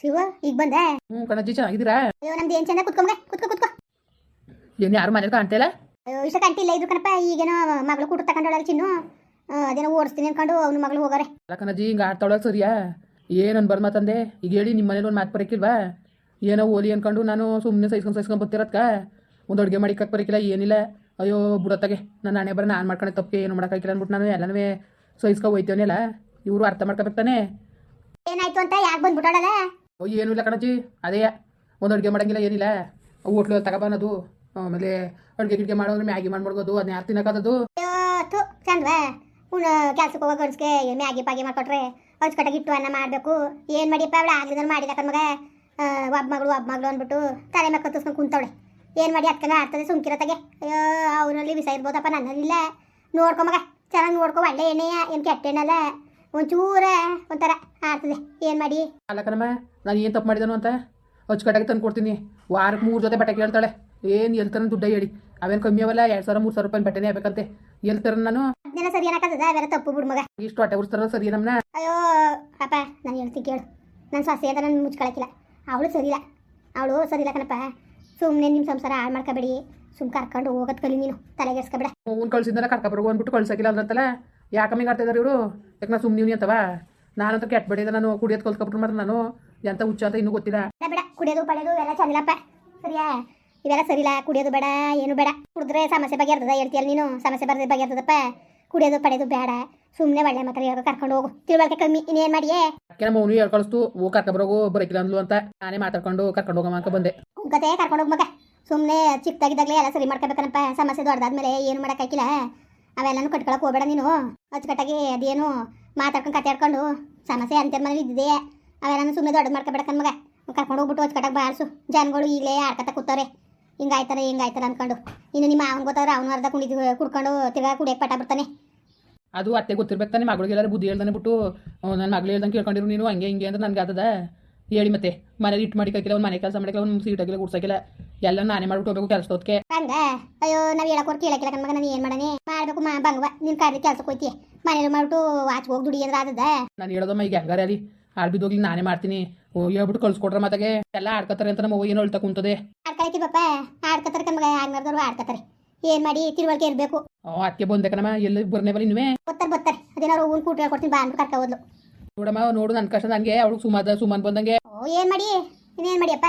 ಶಿವ ಈಗ ಬಂದೆ. ಹ್ಞೂ ಕಣಜ್ಜಿ ಚೆನ್ನಾಗಿದ್ದೀರಾ? ಅಯ್ಯೋ ನಮ್ದು ಏನ್ ಚಂದ ಕುತ್ಕೊಂಬ ಕುತ್ಕೋ ಕುತ್ಕೋ. ಏನು ಯಾರು ಮನೇಲಿ ಕಾಣ್ತಿಲ್ಲ ಅಯ್ಯೋ ಇಷ್ಟ ಕಂಟಿಲ್ಲ ಇದ್ರು ಕಣಪ್ಪ. ಈಗೇನೋ ಮಗಳು ಕೂಟ ತಗೊಂಡೋಳಲ್ಲ ಚಿನ್ನು. ಆ, ಅದೇನೋ ಓಡಿಸ್ತೀನಿ ಅನ್ಕೊಂಡು ಅವ್ನ ಮಗಳು ಹೋಗಾರೆ ಅಲ್ಲ ಕಣಜ್ಜಿ ಹಿಂಗೆ ಆಡ್ತಾಳ ಸರಿಯಾ? ಏನು ಅನ್ಬಾರ್ದು ಮಾತಂದೆ ಈಗ ಹೇಳಿ ನಿಮ್ಮ ಮನೇಲಿ ಒಂದು ಮಾತು ಬರಕಿಲ್ವಾ? ಏನೋ ಓಲಿ ಅನ್ಕೊಂಡು ನಾನು ಸುಮ್ಮನೆ ಸೈಸ್ಕೊಂಡು ಸೈಸ್ಕೊಂಡು ಬರ್ತಿರತ್ಕ ಒಂದು ಅಡುಗೆ ಮಾಡಿಕಕ್ಕೆ ಬರಕಿಲ್ಲ ಏನಿಲ್ಲ. ಅಯ್ಯೋ ಬುಡತ್ತಾಗೆ. ನನ್ನ ಹಣೆ ಬರ ನಾನು ಮಾಡ್ಕೊಂಡೆ ತಪ್ಪಿಗೆ ಏನು ಮಾಡೋಕ್ಕಾಗಿಲ್ಲ ಅಂದ್ಬಿಟ್ಟು ನಾನು ಎಲ್ಲನೂ ಸಹಿಸ್ಕೊ ಹೋಯ್ತೇವನಿಲ್ಲ ಇವರು ಅರ್ಥ ಮಾಡ್ಕೋಬೇಕು ತಾನೆ? ಏನಾಯ್ತು ಅಂತ ಯಾಕೆ ಬಂದ್ಬಿಟ್ಟಾಡಲ್ಲ ಓ ಏನೂ ಇಲ್ಲ ಕಣಜ್ಜಿ, ಅದೇ. ಒಂದು ಅಡುಗೆ ಮಾಡಂಗಿಲ್ಲ, ಏನಿಲ್ಲ. ಹೋಟ್ಲು ತಗೊಬನ್ನೋದು ಆಮೇಲೆ ಅಡುಗೆ ಗಿಡ್ಗೆ ಮಾಡೋದ್ರೆ ಮ್ಯಾಗಿ ಮಾಡ್ಬಿಡ್ಬೋದು ಅದನ್ನ ಯಾರು ತಿನ್ನೋಕ್ಕದು ಚಂದ್ವಾ. ಉಣ ಕೆಲ್ಸಕ್ಕೆ ಹೋಗೋ ಗಂಡ್ಸ್ಗೆ ಮ್ಯಾಗಿ ಪಾಗಿ ಮಾಡ್ಕೊಟ್ರೆ ಅಚ್ಚುಕಟ್ಟಾಗಿ ಇಟ್ಟು ಅನ್ನ ಮಾಡಬೇಕು. ಏನು ಮಾಡಿಪ್ಪ ಅವಳು ಆಗ್ಲಿದ್ರೆ ಮಾಡಿದ ಕಣ್ಮಗ ಒಬ್ಬ ಮಗಳು ಒಬ್ಬ ಮಗಳು ಅಂದ್ಬಿಟ್ಟು ತಲೆ ಮಕ್ಕ ತುಸ್ಕೊಂಡು ಕುಂತವಳೆ. ಏನು ಮಾಡಿ ಅದ್ಕಂಗ ಆಡ್ತದೆ ಸುಮ್ಕಿರತ್ತಾಗೆ ಅಯ್ಯೋ, ಅವನಲ್ಲಿ ವಿಷ ಇರ್ಬೋದಪ್ಪ ನನ್ನಲ್ಲಿ ಇಲ್ಲ ಮಗ, ಚೆನ್ನಾಗಿ ನೋಡ್ಕೊ, ಒಳ್ಳೆ ಎಣ್ಣೆಯ, ಏನು ಕೆಟ್ಟ ಒಂಚೂರ ಒಂಥರ ಆಡ್ತದೆ ಏನು ಮಾಡಿ? ಅಲ್ಲ ಕಣಮ್ಮ ನಾನು ಏನು ತಪ್ಪು ಮಾಡಿದನು ಅಂತ? ಅಚ್ಚುಕಟ್ಟಾಗಿ ತಂದು ಕೊಡ್ತೀನಿ. ವಾರಕ್ಕೆ ಮೂರು ಜೊತೆ ಬಟ್ಟೆ ಕೇಳ್ತಾಳೆ. ಏನು ಎಲ್ತಾರ ದುಡ್ಡ ಹೇಳಿ. ಅವೇನು ಕಮ್ಮಿ ಅವಲ್ಲ ಎರಡು ಸಾವಿರ ಮೂರು ಸಾವಿರ ರೂಪಾಯಿ ಬಟ್ಟೆನೇ ಆಗ್ಬೇಕಂತೆ. ಎಲ್ತರ ನಾನು? ಅದೇನ ಸರಿ ಏನಾಗ್ತದ ತಪ್ಪು ಬಿಡು ಮಗ. ಇಷ್ಟು ಹೊಟ್ಟೆ ಉರ್ಸ್ತಾರ ಸರಿ ನಮ್ಮನ್ನ ಅಯ್ಯೋ ಅಪ್ಪ ನಾನು ಹೇಳ್ತೀನಿ ಕೇಳು. ನನ್ನ ಸೊಸೆ ಅದ ನಾನು ಮುಚ್ಕೊಳಕಿಲ್ಲ. ಅವಳು ಸರಿಯಿಲ್ಲ. ಅವಳು ಸರಿಯಿಲ್ಲ ಕಣಪ್ಪ. ಸುಮ್ಮನೆ ನಿಮ್ಮ ಸಂಸಾರ ಹಾಳು ಮಾಡ್ಕೋಬೇಡಿ. ಸುಮ್ ಕರ್ಕೊಂಡು ಹೋಗೋದ್ ಕಲಿ ನೀನು. ತಲೆಗೆಸ್ಕೊಬೇಡ ಅವ್ನು ಕಳ್ಸಿದ್ದಲ್ಲ ಕರ್ಕೊಬರ್ಗು ಅಂದ್ಬಿಟ್ಟು ಕಳ್ಸಕ್ಕಿಲ್ಲ ಅಂದ್ರಂತಲ್ಲ? ಯಾಕಮ್ಮಿ ಇದಾರೆ ಇವರು? ಯಾಕೆ ನಾ ಸುಮ್ಮನೆ ಅಂತವ? ನಾನಂತ ಕೆಟ್ಟ ಬಡಿದ ನಾನು ಕುಡಿಯೋದು ಕಲ್ತ್ಕೊಬಿಟ್ರು ಮಾತ್ರ ನಾನು. ಎಂತ ಹುಚ್ಚ ಅಂತ ಇನ್ನೂ ಗೊತ್ತಿಲ್ಲ. ಬೇಡ ಕುಡಿಯೋದು ಪಡೆಯೋದು ಎಲ್ಲ ಚಂದಿಲ್ಲಪ್ಪ. ಸರಿಯಾ? ಇವೆಲ್ಲ ಸರಿಲ್ಲ ಕುಡಿಯೋದು ಬೇಡ ಏನು ಬೇಡ. ಕುಡಿದ್ರೆ ಸಮಸ್ಯೆ ಬಗೆಹರ್ತದ ಹೇಳ್ತೀಯಲ್ಲ ನೀನು? ಸಮಸ್ಯೆ ಬರದೆ ಇರ್ತದಪ್ಪ ಕುಡಿಯೋದು ಪಡೆಯೋದು ಬೇಡ. ಸುಮ್ಮನೆ ಒಳ್ಳೆ ಮಾತ್ರ ಹೇಳೋ ಕರ್ಕೊಂಡು ಹೋಗು. ತಿಳುವಳಿಕೆ ಕಮ್ಮಿ ಇನ್ನೇನು ಮಾಡಿಯೇ? ನಮ್ಮ ಅವನು ಹೇಳ್ ಕಳಿಸ್ತು ಓ ಕರ್ಕೊಬರೋಗು ಬರಕಿಲ್ಲ ಅಂದ್ಲು ಅಂತ. ನಾನೇ ಮಾತಾಡ್ಕೊಂಡು ಕರ್ಕೊಂಡು ಹೋಗಮ್ಮ ಅಂತ ಬಂದೆ. ಕತೆ ಕರ್ಕೊಂಡು ಹೋಗ್ ಮಗ. ಸುಮ್ಮನೆ ಚಿಕ್ಕದಾಗಿದ್ದಾಗಲೇ ಎಲ್ಲ ಸರಿ ಮಾಡ್ಕೋಬೇಕನಪ್ಪ. ಸಮಸ್ಯೆ ದೊಡ್ಡದಾದ್ಮೇಲೆ ಏನು ಮಾಡೋಕ್ಕಾಗಿಲ್ಲ ಅವೆಲ್ಲನೂ ಕಟ್ಕೊಳಕ್ಕೆ ಹೋಗಬೇಡ ನೀನು. ಅಚ್ಚುಕಟ್ಟಾಗಿ ಅದೇನು ಮಾತಾಡ್ಕೊಂಡು ಕತೆ ಆಡ್ಕೊಂಡು ಸಮಸ್ಯೆ ಅಂತ ಮನೇಲಿ ಇದ್ದಿದೆ ಅವೆಲ್ಲನೂ ಸುಮ್ಮನೆ ದೊಡ್ಡ ಮಾಡ್ಕಬೇಡ ಮಗ. ಕರ್ಕೊಂಡು ಹೋಗ್ಬಿಟ್ಟು ಅಚ್ಚುಕಟ್ಟಾಗಿ ಬಾಳ್ಸು. ಜನಗಳು ಈಗಲೇ ಆಡ್ಕತ್ತ ಕೂತವ್ರೆ. ಹಿಂಗಾಯ್ತಾರೆ ಹಿಂಗಾಯ್ತಾರೆ ಅನ್ಕೊಂಡು. ಇನ್ನು ನಿಮ್ಮ ಅವ್ನು ಗೊತ್ತಾದ್ರೆ ಅವನು ಅರ್ಧ ಕುಣಿದು ಕುಡ್ಕೊಂಡು ತಿರ್ಗಾ ಕುಡಿಯಕ್ಕೆ ಪಟ ಬಿಡ್ತಾನೆ. ಅದು ಅತ್ತೆ ಗೊತ್ತಿರ್ಬೇಕು ತಾನೆ, ಮಗಳಿಗೆಲ್ಲರೂ ಬುದ್ಧಿ ಹೇಳ್ದಾನೆ ಬಿಟ್ಟು ನನ್ನ ಮಗಳು ಹೇಳ್ದಂಗೆ ಕೇಳ್ಕೊಂಡಿರು ನೀನು, ಹಂಗೆ ಹಿಂಗೆ ಅಂದ್ರೆ ನನಗೆ ಆತದ ಹೇಳಿ ಮತ್ತೆ. ಮನೇಲಿ ಇಟ್ಟು ಮಾಡಿ ಒಂದು ಮನೆ ಕೆಲಸ ಮಾಡಿಲ್ಲ ಒಂದು ಸೀಟಾಗಿಲ್ಲ ಗುಡ್ಸಕ್ಕಿಲ್ಲ ಎಲ್ಲ ನಾನೇ ಮಾಡ್ಬಿಟ್ಟು ಹೋಗ್ಬೇಕು ಕೆಲಸ ಹೊತ್ತಿಗೆ ಹಂಗ ಅಯ್ಯೋ ನಾವು ಹೇಳಕ್ಕೋರ್ ಕೇಳಕ್ಕಿಲ್ಲ ಕಣ್ಮಗ ನಾನು ಏನು ಮಾಡನೆ ಮಾಡ್ಬೇಕು ಮಾ ಬಂಗವ ನಿನ್ ಕಾರ್ಯ ಕೆಲ್ಸಕ್ಕೆ ಹೋಯ್ತಿ. ಮನೇಲಿ ಮಾಡ್ಬಿಟ್ಟು ಆಚೆ ಹೋಗಿ ದುಡಿ ಅಂದ್ರೆ ಆದದ ನಾನು ಹೇಳೋದಮ್ಮ ಈಗ ಹೆಂಗಾರ ಅಲ್ಲಿ? ಆಳ್ ಬಿದ್ದೋಗ್ಲಿ ನಾನೇ ಮಾಡ್ತೀನಿ. ಓ ಹೇಳ್ಬಿಟ್ಟು ಕಳ್ಸ್ಕೊಟ್ರೆ ಮತ್ತಾಗೆ ಎಲ್ಲ ಆಡ್ಕೊತಾರೆ ಅಂತ ನಮ್ಮ ಏನು ಹೇಳ್ತಾ ಕುಂತದೆ. ಆಡ್ಕೈತಿ ಪಾಪ ಆಡ್ಕತ್ತಾರೆ ಕಣ್ಮಗ ಆಗ್ನರ್ದವ್ರು ಆಡ್ಕತ್ತಾರೆ. ಏನ್ ಮಾಡಿ ತಿಳುವಳಿಕೆ ಇರ್ಬೇಕು. ಅತ್ತೆ ಬಂದೆ ಎಲ್ಲಿ ಬರ್ನೇ ಬಲಿ ನಿಮೇ ಬತ್ತಾರ ಬರ್ತಾರೆ ಅದೇನಾರು ಹೂನ್ ಕೂಟ ಹೇಳ್ಕೊಡ್ತೀನಿ ಬಾ ಅಂದ್ಬಿಟ್ಟು ಕರ್ಕ ಹೋದ್ಲು. ನೋಡಮ್ಮ ನೋಡು ನನ್ನ ಕಷ್ಟ ನಂಗೆ ಅವಳು ಸುಮಾದ ಸುಮಾನ್ ಬಂದಂಗೆ. ಓ ಏನ್ ಮಾಡಿ? ಇನ್ನೇನ್ ಮಾಡಿಯಪ್ಪ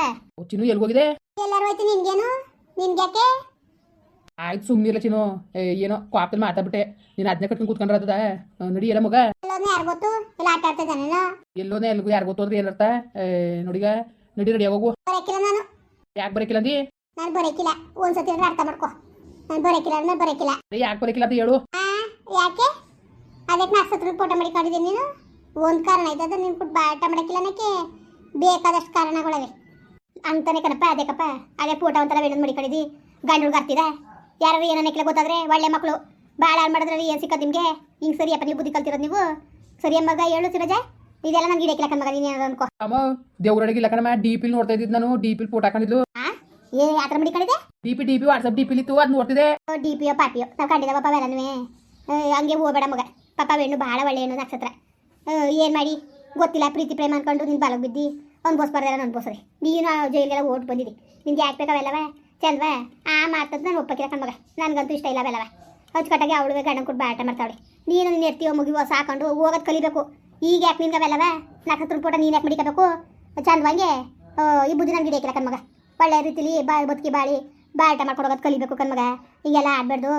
ಚಿನ್ನು ಎಲ್ಗೋಗಿದೆ? ಎಲ್ಲಾರು ಹೋಯ್ತು ನಿನ್ಗೇನು? ನಿನ್ಗ್ಯಾಕೆ ಆಯ್ತು ಸುಮ್ಮನಿಲ್ಲ ಚಿನ್ನು. ಏ, ಏನೋ ಕಾಪಲ್ಲಿ ಮಾತಾಡ್ಬಿಟ್ಟೆ. ನೀನು ಅದನ್ನೇ ಕಟ್ಕೊಂಡು ಕೂತ್ಕೊಂಡ್ರೆ ನಡಿ ಎಲ್ಲ ಮಗ. ಎಲ್ಲೋದ್ನ ಯಾರು ಗೊತ್ತು? ಎಲ್ಲ ಆಟ ಆಡ್ತಾ ಇದ್ದಾನೇನೋ? ಎಲ್ಲೋನೇ ಎಲ್ಗೂ ಯಾರು ಗೊತ್ತು ಅಂದ್ರೆ ಏನರ್ಥ ಏ, ನೋಡಿಗ ನಡಿ ರೆಡಿ ಹೋಗು. ಬರಕಿಲ್ಲ ನಾನು. ಯಾಕೆ ಬರಕಿಲ್ಲ ಅಂದಿ? ನಾನು ಬರಕಿಲ್ಲ. ಒಂದ್ಸತಿ ಅಂದ್ರೆ ಅರ್ಥ ಮಾಡ್ಕೋ. ನಾನು ಬರಕಿಲ್ಲ ಅಂದ್ರೆ ಬರಕಿಲ್ಲ. ಯಾಕೆ ಬರಕಿಲ್ಲ ಅಂತ ಹೇಳು. ಆ ಯಾಕೆ? ಅದಕ್ಕೆ ನಕ್ಷತ್ರ ಫೋಟೋ ಮಾಡಿಕೊಂಡಿದ್ದೀನಿ ನೀನು. ಒಂದು ಕಾರಣ ಐತದ ನೀನು ಕೊಟ್ಟು ಬಾಟ ಮಾಡಕ್ಕಿಲ್ಲ ಅನ್ನಕ್ಕೆ ಬೇಕಾದಷ್ಟು ಕಾರಣಗಳವೆ. ಅಂತಾನೆ ಕಣಪ್ಪ ಕಪ್ಪ ಅದೇ ಫೋಟೋ ಒಂಥರ ಬೇಡದ್ ಮಡಿಕೊಂಡಿದ್ದಿ ಗಂಡು ಹುಡುಗ ಆಗ್ತಿದ ಯಾರು ನೆಕ್ಲೆ ಗೊತ್ತಾದ್ರೆ ಒಳ್ಳೆ ಮಕ್ಕಳು ಭಾಳ ಹಾಳು ಮಾಡಿದ್ರೆ ಏನು ಸಿಕ್ಕದು ನಿಮಗೆ? ಹಿಂಗೆ ಸರಿಯಪ್ಪ ನೀವು ಬುದ್ಧಿ ಕಲ್ತಿರೋದು ನೀವು? ಸರಿ ಮಗ ಹೇಳು ಸಿರಜ. ಇದೆಲ್ಲ ನನ್ಗೆ ಹಿಡಿಯಕ್ಕಿಲ್ಲ ಕಣ್ಮಗ ನೀನು ಏನಾದ್ರು ಅನ್ಕೋ. ಅಮ್ಮ ದೇವ್ರಡಿಗಿಲ್ಲ ಕಣಮ್ಮ ಡಿ ಪಿಲ್ ನೋಡ್ತಾ ಇದ್ದಿದ್ದು ನಾನು ಡಿಪಿ ಫೋಟೋ ಹಾಕೊಂಡಿದ್ಲು. ಆ? ಏ ಯಾತ್ರ ಮಡಿ ಮಡಿಕೊಂಡಿದೆ DP D P WhatsApp D ಪಿಲ್ ಇತ್ತು ಅದು ನೋಡ್ತಿದೆ ಡಿ ಪಿಯೋ ಪಾಪಿಯೋ ನಾವು ಕಂಡಿದ್ದೆ ಪಾಪ ಅವೆಲ್ಲನೂ. ಹಂಗೆ ಹೋಗ್ಬೇಡ ಮಗ. ಪಾಪ ಹೆಣ್ಣು ಭಾಳ ಒಳ್ಳೆ ಹೆಣ್ಣು ನಕ್ಷತ್ರ. ಏನು ಮಾಡಿ? ಗೊತ್ತಿಲ್ಲ, ಪ್ರೀತಿ, ಪ್ರೇಮ ಅನ್ಕೊಂಡು ನಿನ್ನ ಬಾಲಕ್ ಬಿದ್ದಿ. ಅನ್ಬೋಸ್ಬಾರ್ದೆಲ್ಲ ಅನ್ಬೋಸ್ರಿ ನೀನು ಜೈಲಿಗೆಲ್ಲ ಓಟ್ ಬಂದಿದ್ದಿ ನಿನ್ಗೆ ಯಾಕೆ ಬೇಕಾವೆಲ್ಲವ ಚಂದ್ವೇ, ಆ ಮಾತದ್ದು ನಾನು ಒಪ್ಪಕ್ಕಿರ ಕಣ್ಮಗ ನನಗಂತೂ ಇಷ್ಟ ಇಲ್ಲ ಅವೆಲ್ಲವ. ಅಚ್ಚುಕಟ್ಟಾಗಿ ಅವಳಿಗೆ ಗಂಡನ ಕೊಟ್ಟು ಬಾಟ ಮಾಡ್ತಾವಳೆ. ನೀನು ನೀನು ಎರ್ತೀವೋ ಮುಗಿವೋ ಸಾಕೊಂಡು ಹೋಗೋದು ಕಲಿಬೇಕು. ಈಗ ಯಾಕೆ ನಿನ್ಗೆ ನಾಲ್ಕು ಹತ್ತು ರೂಪಾಯಿ ನೀನು ಯಾಕೆ ಮಡಿಕಬೇಕು? ಚಂದವಂಗೆ ಈ ಬುದ್ಧಿ ನನಗೆ ಹಿಡಿಯಕ್ಕಿಲ್ಲ ಕಣ್ಮಗ ಒಳ್ಳೆ ರೀತಿಲಿ ಬಾಳಿ ಬದುಕಿ ಬಾಳಿ ಬಾಟ ಮಾಡ್ಕೊಡೋದು ಕಲಿಬೇಕು ಕಣ್ಮಗ ಈಗೆಲ್ಲ ಆಡ್ಬಾರ್ದು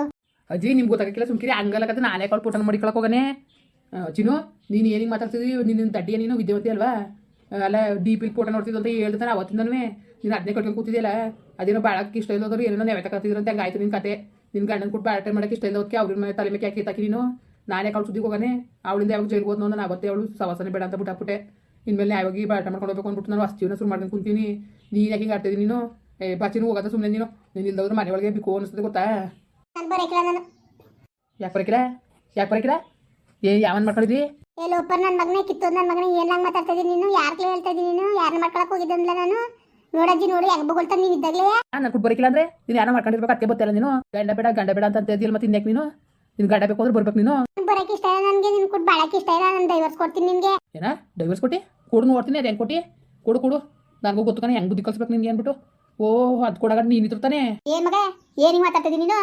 ಅಜ್ಜಿ, ನಿಮ್ಗೆ ಗೊತ್ತಾಗಕ್ಕಿಲ್ಲ ಸುಮ್ಕಿರಿ. ಹಂಗಲ್ಲಕತ್ತೆ ನಾನೇ ಕಾಳು ಪುಟನ ಮಡಿಕೊಳಕ್ಕೆ ಹೋಗನೆ. ಚಿನ್ನು ನೀನು ಏನಿಗೆ ಮಾತಾಡ್ತಿದ್ವಿ ನಿನ್ನ ತಡ್ಡಿಯ ನೀನು ವಿದ್ಯಾವಂತಿ ಅಲ್ವಾ? ಅಲ್ಲ ಡಿ ಪಿಲ್ ಫೋಟೋ ನೋಡ್ತಿದ್ದು ಅಂತ ಹೇಳ್ತಾನೆ ಅವತ್ತಿಂದನೂ ನೀನು ಅದನ್ನೇ ಕಟ್ಕೊಂಡು ಕೂತಿದ್ಯಲ್ಲ? ಅದೇನೋ ಬಾಳಕ್ಕೆ ಇಷ್ಟ ಇಲ್ಲದ್ರು ಏನೋ ನೆವೆ ತಗೋತಿದ್ರು ಅಂತ ಹಂಗಾಯ್ತು ನಿನ್ನ ಕತೆ? ನಿನ್ನ ಗಂಡನ ಕೊಟ್ಟು ಬಾಟ ಮಾಡಕ್ಕೆ ಇಷ್ಟ ಇಲ್ಲದಕ್ಕೆ ಅವ್ರ ತಲೆ ಮೇಲೆ ಹಾಕಿ ತಾಕಿ ನೀನು? ನಾನೇ ಕಾಳು ಸುದ್ದಿಗೆ ಹೋಗಾನೆ. ಅವಳಿಂದ ಯಾವಾಗ ಜೈಲ್ಗೆ ಹೋದ್ನೋ ನಾನು ಅವತ್ತೇ ಅವಳು ಸವಾಸನೆ ಬೇಡ ಅಂತ ಬಿಟ್ಟಾಕ್ಬಿಟ್ಟೆ. ಇನ್ಮೇಲೆ ಯಾವಾಗ ಬಾಟ ಮಾಡ್ಕೊಂಡು ಹೋಗ್ಬೇಕು ಅಂದ್ಬಿಟ್ಟು ನಾನು ಅಷ್ಟು ಜೀವನ ಶುರು ಮಾಡ್ಕೊಂಡು ಕುಂತೀನಿ. ನೀನು ಯಾಕೆ ಹಿಂಗೆ ಆಡ್ತಿದ್ದೀನಿ ನೀನು? ಏ ಬಾಚಿನೂ ಹೋಗೋದ ಸುಮ್ಮನೆ ನೀನು. ನೀನು ಇಲ್ದವ್ರು ಮನೆ ಒಳಗೆ ಬಿಕೋ ಅನಿಸ್ತದೆ ಗೊತ್ತಾ? ಯಾಕೆ ಬರಕಿಲ್ಲ? ಯಾಕೆ ಬರಕಿಲ್ಲ? ಏ ಯಾವನ್ ಮಾಡ್ಕೊಂಡಿದ್ವಿ ಏ ನನ್ ನನ್ನ ಮಗನೇ ಕಿತ್ತು ನನ್ನ ಮಗನೇ ಏನ್ ಮಾತಾಡ್ತಾ ಇದ್ದೀನಿ ನೀನು? ಯಾರ್ಗೆ ಹೇಳ್ತಾ ಇದ್ದೀನಿ ನೀನು? ಯಾರನ್ನ ಮಾಡ್ಕೊಳಕ್ ಹೋಗಿದ್ದಂದ್ಲ ನಾನು? ನೋಡಜ್ಜಿ ನೋಡಿ ಹೆಂಗ್ ಬಗೊಳ್ತಾ ನೀನು ಇದ್ದಾಗಲೇ? ನನ್ ಕೊಟ್ಟು ಬರಕಿಲ್ಲ ಅಂದ್ರೆ? ನೀನು ಯಾರೋ ಮಾಡ್ಕೊಂಡಿರ್ಬೇಕು ಅತ್ತೆ ಗೊತ್ತಿಲ್ಲ ನೀನು? ಗಂಡ ಬೇಡ ಗಂಡ ಬೇಡ ಅಂತ ಅಂತಿದ್ದಿಲ್ಲ ಮತ್ತೆ ಇನ್ಯಾಕ್ ನೀನು? ನಿನ್ ಗಂಡ ಬೇಕು ಅಂದ್ರೆ ಬರ್ಬೇಕು ನೀನು? ಬರಕ್ ಇಷ್ಟ ಇಲ್ಲ ನನಗೆ ನಿನ್ ಕೊಟ್ಟು ಬಾಳಕ್ ಇಷ್ಟ ಇಲ್ಲ ನಾನು ಡೈವರ್ಸ್ ಕೊಡ್ತೀನಿ ನಿನಗೆ. ಏನ? ಡೈವರ್ಸ್ ಕೊಟ್ಟಿ? ಕೊಡು ನೋಡ್ತೀನಿ ಅದು ಹೆಂಗ್ ಕೊಟ್ಟಿ? ಕೊಡು ಕೊಡು. ನನಗೂ ಗೊತ್ತು ಕಣೆ ಹೆಂಗ್ ಬುದ್ಧಿ ಕಲ್ಸ್ಬೇಕು ನಿನ್ಗೆ ಅಂದ್ಬಿಟ್ಟು ಓ ಅದು ಕೊಡಾಗ ನೀನು ತಾನೇ ಏನ್ ಮಗ? ಏನ್ ಹಿಂಗ್ ಮಾತಾಡ್ತಿದ್ದೀನಿ ನೀನು?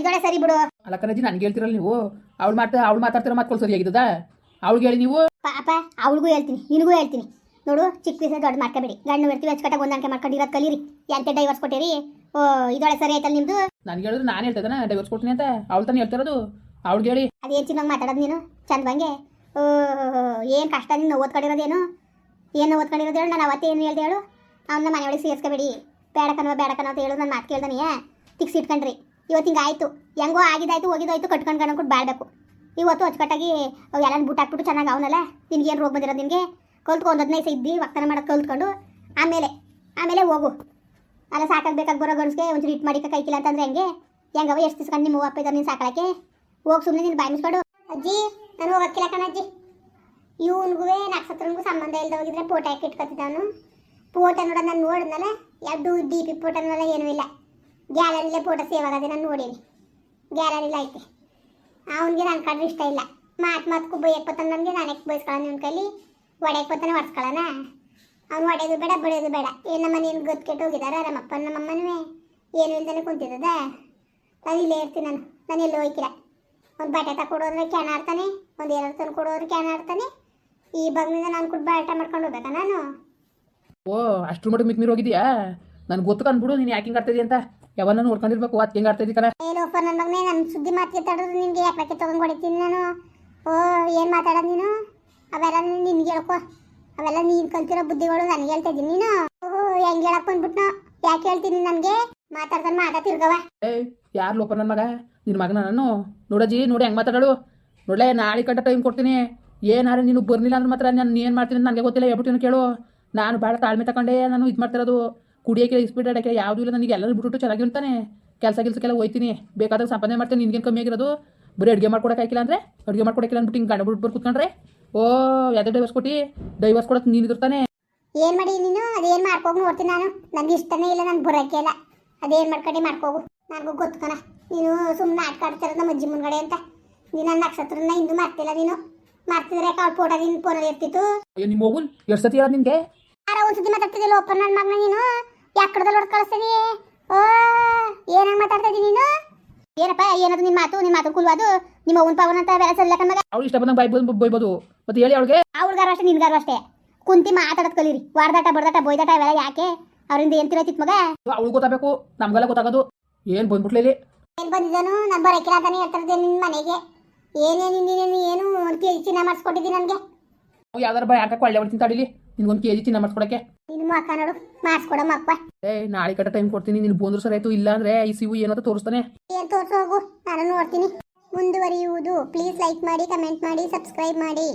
ಇದೊಳೆ ಸರಿ ಬಿಡು. ಅಲ್ಲ ಕಣಜಿ ನನ್ಗೆ ಹೇಳ್ತಿರಲ್ಲ ನೀವು. ಅವಳು ಮಾಡ್ತಾ ಅವಳು ಮಾತಾಡ್ತಿರೋ ಮಾತು ಸರಿಯಾಗಿದ್ದದ ಅವಳಿಗೆ ಹೇಳಿ ನೀವು. ಪಾಪ ಅವಳಿಗೂ ಹೇಳ್ತೀನಿ ನಿನಗೂ ಹೇಳ್ತೀನಿ. ನೋಡು ಚಿಕ್ಕ ವಯಸ್ಸು ದೊಡ್ಡ ಮಾಡ್ಕೋಬೇಡಿ. ಗಂಡು ಬರ್ತೀವಿ ಅಚ್ಚುಕಟ್ಟಾಗಿ ಹೊಂದಾಣಿಕೆ ಮಾಡ್ಕೊಂಡಿರೋದು ಕಲೀರಿ. ಎಂತ ಡೈವರ್ಸ್ ಕೊಟ್ಟಿರಿ? ಓ ಇದೊಳೆ ಸರಿ ಆಯ್ತಲ್ಲ ನಿಮ್ದು? ನನ್ಗೆ ಹೇಳಿದ್ರೆ ನಾನು ಹೇಳ್ತದನ ಡೈವರ್ಸ್ ಕೊಡ್ತೀನಿ ಅಂತ. ಅವಳು ತಾನೇ ಹೇಳ್ತಿರೋದು. ಅವಳಿಗೆ ಹೇಳಿ. ಅದೇನು ಚಿನ್ನಂಗೆ ಮಾತಾಡೋದು ನೀನು? ಚಂದಂಗೆ ಓ ಏನು ಕಷ್ಟ ನೀನು ಓದ್ಕೊಂಡಿರೋದೇನು ಏನು ಓದ್ಕೊಂಡಿರೋದು ಹೇಳು ನಾನು ಅವತ್ತೇ ಏನು ಹೇಳ್ದೆ ಹೇಳು? ಅವನ್ನ ಮನೆಯೊಳಗೆ ಸೇರಿಸ್ಕೊಬೇಡಿ. ಸೇರಿಸ್ಕೋಬೇಡಿ ಬೇಡಕನೋ ಬೇಡಕನೋ ಅಂತ ಹೇಳು ನನ್ನ ಮಾತು ಕೇಳ್ದಾನೆ ತಿಕ್ಸಿ ಇಟ್ಕೊಂಡ್ರಿ. ಇವತ್ತು ಹಿಂಗೆ ಆಯಿತು. ಹೆಂಗೋ ಆಗಿದಾಯ್ತು ಹೋಗಿದ್ದಾಯ್ತು ಕಟ್ಕೊಂಡು ಕಣ್ಕೊಂಡು ಬಾಳ್ಬೇಕು. ಇವತ್ತು ಅಚ್ಚುಕಟ್ಟಾಗಿ ಎಲ್ಲ ಬುಟ್ ಹಾಕ್ಬಿಟ್ಟು ಚೆನ್ನಾಗಿ ಅವನಲ್ಲ, ನಿನ್ಗೆ ಏನು ರೋಗ ಬಂದಿರೋದು ನಿನಗೆ? ಕಲ್ತ್ಕೊ ಒಂದು ಹದಿನೈದು ಇದ್ದಿ, ವಕ್ತನ ಮಾಡೋದು ಕಲ್ತ್ಕೊಂಡು, ಆಮೇಲೆ ಆಮೇಲೆ ಹೋಗು. ಅಲ್ಲ ಸಾಕಾಗಿ ಬೇಕಾಗಿ ಬರೋ ಗಂಡ್ಸ್ಗೆ ಒಂಚೂರು ಇಟ್ಟು ಮಾಡಿ ಕೈಕಿಲ್ಲ ಅಂತಂದ್ರೆ ಹೆಂಗೆ? ಹೆಂಗವ ಎಷ್ಟು ದಿಸ್ಕೊಂಡು ನಿಮ್ಮ ಅಪ್ಪ ಇದ್ದಾರೆ ನೀನು ಸಾಕಳಕ್ಕೆ? ಹೋಗಿ ಸುಮ್ಮನೆ ನೀನು ಬಾಯಿ ಮುಚ್ಕೊಂಡು ಅಜ್ಜಿ, ನಾನು ಹೋಗಕ್ಕಿಲ್ಲ ಕಣಜ್ಜಿ ಇವನ್ಗೂ ನಕ್ಷತ್ರನಿಗೂ ಸಂಬಂಧ ಇಲ್ಲದ ಹೋಗಿದ್ರೆ ಫೋಟೋ ಹಾಕಿ ಇಟ್ಕೊತಿದ್ದವನು ಫೋಟೋ ನೋಡ ನಾನು ನೋಡಿದ್ನಲ್ಲ, ಎರಡು ಡಿ ಪಿ ಫೋಟೋನಲ್ಲ ಏನೂ ಇಲ್ಲ. ಗ್ಯಾಲರಿಲೇ ಫೋಟೋ ಸೇವ್ ಆಗದೆ ನಾನು ನೋಡೀನಿ. ಗ್ಯಾಲರಿಲಿ ಐತೆ. ಅವನಿಗೆ ನನ್ನ ಕಂಡ್ರೆ ಇಷ್ಟ ಇಲ್ಲ. ಮಾತು ಮಾತು ಬೈಯಕ್ಕೆ ಬರ್ತಾನೆ ನನಗೆ, ನಾನು ಯಾಕೆ ಬೈಸ್ಕೊಳ್ಳೋಣ ನಿಮ್ಮ ಕೈಲಿ? ಒಡೆಯಕ್ಕೆ ಬತ್ತಾನೆ ಹೊಡ್ಸ್ಕೊಳ್ಳೋಣ ಅವ್ನು ಒಡೆಯೋದು ಬೇಡ, ಬಡಿಯೋದು ಬೇಡ. ಏನು ನಮ್ಮ ಮನೇನು ಗತ್ ಕೆಟ್ಟು ಹೋಗಿದಾರ? ನಮ್ಮಪ್ಪ ನಮ್ಮಮ್ಮನೂ ಏನು ಇಲ್ದೇ ಕುಂತಿದ್ದದ? ನಾನು ಇಲ್ಲೇ ಇರ್ತೀನಿ ನಾನು. ನಾನು ಎಲ್ಲೂ ಹೋಯ್ಕಿಲ್ಲ ಒಂದು ಬಟ್ಟೆ ಕೊಡೋದ್ರೆ ಕ್ಯಾನ್ ಆಡ್ತಾನೆ, ಒಂದು ಎರಡು ತಂದು ಕೊಡೋದ್ರೆ ಕ್ಯಾನ್ ಆಡ್ತಾನೆ. ಈ ಬಗ್ನಿಂದ ನಾನು ಕುಡ್ ಬಾಟ ಮಾಡ್ಕೊಂಡು ಹೋಗ್ಬೇಕಾ ನಾನು? ಓ ಅಷ್ಟು ಮಟ್ಟಿಗೆ ಮಿಕ್ ನೀರು ಹೋಗಿದ್ಯಾ? ನನಗೆ ಗೊತ್ತು ಬಿಡು ನೀನು ಯಾಕೆ ಹಿಂಗೆ ಅಂತ. ಯಾವನ್ನ ನೋಡ್ಕೊಂಡಿರ್ಬೇಕು ಅದಕ್ಕೆ ಹೆಂಗೆ ಆಡ್ತಾ ಕಣ? ಏ ಲೋಫರ್ ನನ್ನ ಮಗನೇ ನನ್ನ ಸುದ್ದಿ ಮಾತಿಗೆ ತಡೋದು ನಿನಗೆ. ಯಾಕೆ ತೊಗೊಂಡು ಹೊಡಿತೀನಿ ನಾನು. ಓ ಏನು ಮಾತಾಡೋದು ನೀನು? ಅವೆಲ್ಲ ನಿನ್ಗೆ ಹೇಳ್ಕೊ. ಅವೆಲ್ಲ ನೀನು ಕಲ್ತಿರೋ ಬುದ್ಧಿಗಳು ನನಗೆ ಹೇಳ್ತಾ ಇದ್ದೀನಿ. ನೀನು? ಓಹೋ ಹೆಂಗ್ ಹೇಳಕ್ ಬಂದ್ಬಿಟ್ನೋ? ಯಾಕೆ ಹೇಳ್ತೀನಿ ನನಗೆ? ಮಾತಾಡ್ತಾನೆ ಮಾತಾ ತಿರ್ಗವ ಏಯ್ ಯಾರು ಲೋಪ ನನ್ನ ಮಗ? ನಿನ್ನ ಮಗನ ನಾನು? ನೋಡಜ್ಜಿ ನೋಡಿ ಹೆಂಗೆ ಮಾತಾಡೋಳು. ನೋಡಲೇ ನಾಳೆ ಕಟ್ಟ ಟೈಮ್ ಕೊಡ್ತೀನಿ. ಏನಾರು ನೀನು ಬರ್ಲಿಲ್ಲ ಅಂದ್ರೆ ಮಾತ್ರ ನಾನು ಏನು ಮಾಡ್ತೀನಿ ನನಗೆ ಗೊತ್ತಿಲ್ಲ. ಹೇಳ್ಬಿಟ್ಟು ಕೇಳು. ನಾನು ಭಾಳ ತಾಳ್ಮೆ ತಗೊಂಡೆ ನಾನು ಇದು ಮಾಡ್ತಿರೋದು. ಕುಡಿಯೋಕೆ ಸ್ಪೀಡ್ ಆಡೋಕ್ಕೆ ಯಾವುದೂ ಇಲ್ಲ ನನಗೆ. ಎಲ್ಲರೂ ಬಿಟ್ಬಿಟ್ಟು ಚೆನ್ನಾಗಿ ಕೆಲಸ ಗಿಲ್ಸಕ್ಕೆಲ್ಲ ಹೋಯ್ತೀನಿ. ಬೇಕಾದಾಗ ಸಂಪಾದನೆ ಮಾಡ್ತೀನಿ. ನಿನ್ಗೇನು ಕಮ್ಮಿ ಆಗಿರೋದು? ಬರೀ ಅಡುಗೆ ಮಾಡ್ಕೊಡಕ್ಕೆ ಆಯ್ಕಿಲ್ಲ ಅಂದರೆ? ಅಡುಗೆ ಮಾಡ್ಕೊಡಕ್ಕಿಲ್ಲ ಅಂದ್ಬಿಟ್ಟು ಹಿಂಗೆ ಗಂಡ ಬಿಟ್ಬಿಟ್ಟು ಕೂತ್ಕೊಂಡ್ರೆ? ಓ ಯಾವುದೇ ಡೈವರ್ಸ್ ಕೊಟ್ಟು? ಡೈವರ್ಸ್ ಕೊಡೋಕೆ ನೀನು ಇರ್ತಾನೆ ಏನು ಮಾಡಿ ನೀನು? ಅದೇನು ಮಾಡ್ಕೋಗಿ ನೋಡ್ತೀನಿ ನಾನು. ನನಗೆ ಇಷ್ಟನೇ ಇಲ್ಲ ನಾನು ಬರೋಕ್ಕೆ ಇಲ್ಲ ಅದೇನು ಮಾಡ್ಕೊಂಡು ಮಾಡ್ಕೋಗು. ನನಗೂ ಗೊತ್ತು ಕಣ. ನೀನು ಸುಮ್ಮನೆ ಆಡ್ತಿರೋದು ನಮ್ಮ ಅಜ್ಜಿ ಮುಂದ್ಗಡೆ ಅಂತ. ನೀನು ನನ್ನ ನಕ್ಷತ್ರನ ಇಂದು ಮಾಡ್ತಿಲ್ಲ ನೀನು. ಮಾಡ್ತಿದ್ರೆ ಅವ್ಳ ಫೋಟೋ ನಿನ್ನ ಫೋನಲ್ಲಿ ಇರ್ತಿತ್ತು. ನಿಮ್ಮ ಹೋಗುಲ್ ಎಷ್ಟು ಸತಿ ಹೇಳೋದು ನಿನಗೆ? ಯಾರೋ ಒಂದು ಸತಿ ಮಾತಾಡ್ತಿದ್ದಿಲ್ಲ ಒಪ್ಪ ನನ್ನ ಮಗನ ನೀನು? ಯಾಕಡದಲ್ಲಿ ಹೊಡೆದು ಕಳಿಸ್ತೀನಿ? ಓ ಏನಂಗ್ ಮಾತಾಡ್ತಾ ನೀನು? ಏನಪ್ಪ ಏನದು ನಿನ್ನ ಮಾತು? ನಿಮ್ಮ ಮಾತು ಕುಲ್ವಾದು ನಿಮ್ಮ ಅವನ ಪವನ್ ಅಂತ ಬೇರೆ ಸಲ್ಲ ಮಗ ಅವಳು ಇಷ್ಟ ಬಂದಂಗೆ ಬೈಬೋದು ಬೈಬೋದು ಮತ್ತೆ ಹೇಳಿ ಅವಳಿಗೆ. ಅವ್ರಿಗಾರು ಅಷ್ಟೇ ನಿನ್ಗಾರು ಅಷ್ಟೇ. ಕುಂತಿ ಮಾತಾಡೋದು ಕಲೀರಿ. ವಾರದಾಟ ಬಡದಾಟ ಬೊಯ್ದಾಟ ಇವೆಲ್ಲ ಯಾಕೆ? ಅವರಿಂದ ಏನ್ ತಿರೋತಿತ್ತು ಮಗ? ಅವ್ಳು ಗೊತ್ತಾಗಬೇಕು. ನಮ್ಗೆಲ್ಲ ಗೊತ್ತಾಗೋದು. ಏನ್ ಬಂದ್ಬಿಟ್ಲೆ ಏನ್ ಬಂದಿದ್ದಾನು? ನಾನು ಬರಕಿಲ್ಲ ಅಂತಾನೆ ಹೇಳ್ತಿರ್ದೆ ನಿನ್ನ ಮನೆಗೆ. ಏನೇನು ನೀನೇನು ಏನು? ಒಂದು ಕೆ ಜಿ ಚಿನ್ನ ಮಾಡಿಸ್ಕೊಟ್ಟಿದ್ದೀನಿ ನನಗೆ. ಯಾವ್ದಾರ ಬೈ ಹಾಕಕ್ಕೆ ಒಳ್ಳೆ ಹೊಡ್ತೀನಿ ತಡಿಲಿ ನಿನ್ಗೊಂದು ಕೆ ಜಿ ಚಿನ್ನ ಮಾಡಿಸ್ಕೊಡಕ್ಕೆ ನಿನ್ನ ಮಕ್ಕ ನೋಡು ಮಾಡಿಸ್ಕೊಡಮ್ಮ ಅಪ್ಪ. ಏಯ್ ನಾಳೆ ಕಟ್ಟ ಟೈಮ್ ಕೊಡ್ತೀನಿ ನಿನ್ ಬಂದ್ರು ಸರಿ ಆಯ್ತು ಇಲ್ಲ ಅಂದ್ರೆ ಈ ಸಿವು ಏನೋ ತೋರಿಸ್ತಾನೆ. ಏನು ತೋರಿಸು ಹೋಗು ನಾನು ನೋಡ್ತೀನಿ. ಮುಂದುವರಿಯುವುದು. ಪ್ಲೀಸ್ ಲೈಕ್ ಮಾಡಿ ಕಮೆಂಟ್ ಮಾಡಿ ಸಬ್ಸ್ಕ್ರೈಬ್ ಮಾಡಿ.